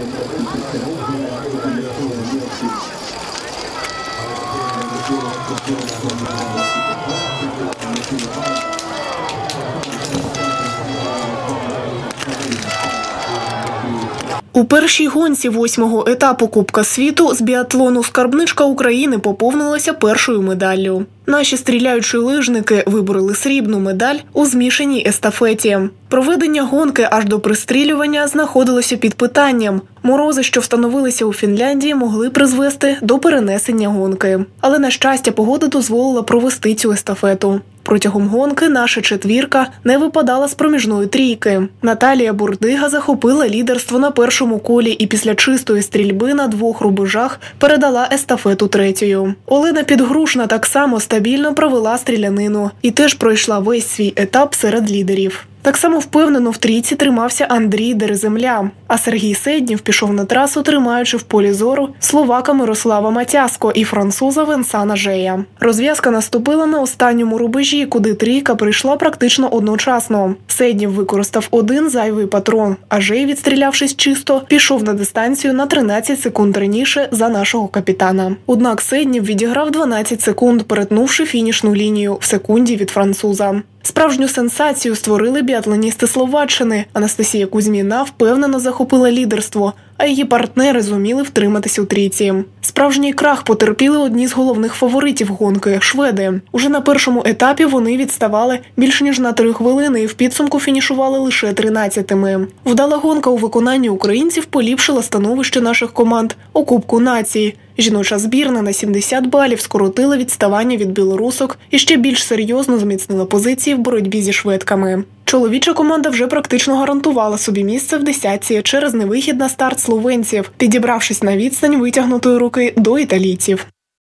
Thank you. У першій гонці восьмого етапу Кубка світу з біатлону скарбничка України поповнилася першою медаллю. Наші стріляючі лижники вибороли срібну медаль у змішаній естафеті. Проведення гонки аж до пристрілювання знаходилося під питанням. Морози, що встановилися у Фінляндії, могли призвести до перенесення гонки. Але на щастя, погода дозволила провести цю естафету. Протягом гонки наша четвірка не випадала з проміжної трійки. Наталія Бурдига захопила лідерство на першому колі і після чистої стрільби на двох рубежах передала естафету третьою. Олена Підгрушна так само стабільно провела стрілянину і теж пройшла весь свій етап серед лідерів. Так само впевнено в трійці тримався Андрій Дереземля, а Сергій Седнів пішов на трасу, тримаючи в полі зору словака Мирослава Матяско і француза Венсана Жея. Розв'язка наступила на останньому рубежі, куди трійка прийшла практично одночасно. Седнів використав один зайвий патрон, а Жей, відстрілявшись чисто, пішов на дистанцію на 13 секунд раніше за нашого капітана. Однак Седнів відіграв 12 секунд, перетнувши фінішну лінію в секунді від француза. Справжню сенсацію створили біатлоністи Словаччини. Анастасія Кузьміна впевнено захопила лідерство, а її партнери зуміли втриматися у трійці. Справжній крах потерпіли одні з головних фаворитів гонки шведи. Уже на першому етапі вони відставали більше ніж на три хвилини і в підсумку фінішували лише тринадцятими. Вдала гонка у виконанні українців поліпшила становище наших команд у Кубку нації. Жіноча збірна на 70 балів скоротила відставання від білорусок і ще більш серйозно зміцнила позиції в боротьбі зі шведками. Чоловіча команда вже практично гарантувала собі місце в десятці через невихід на старт словенців, підібравшись на відстань витягнутої руки до італійців.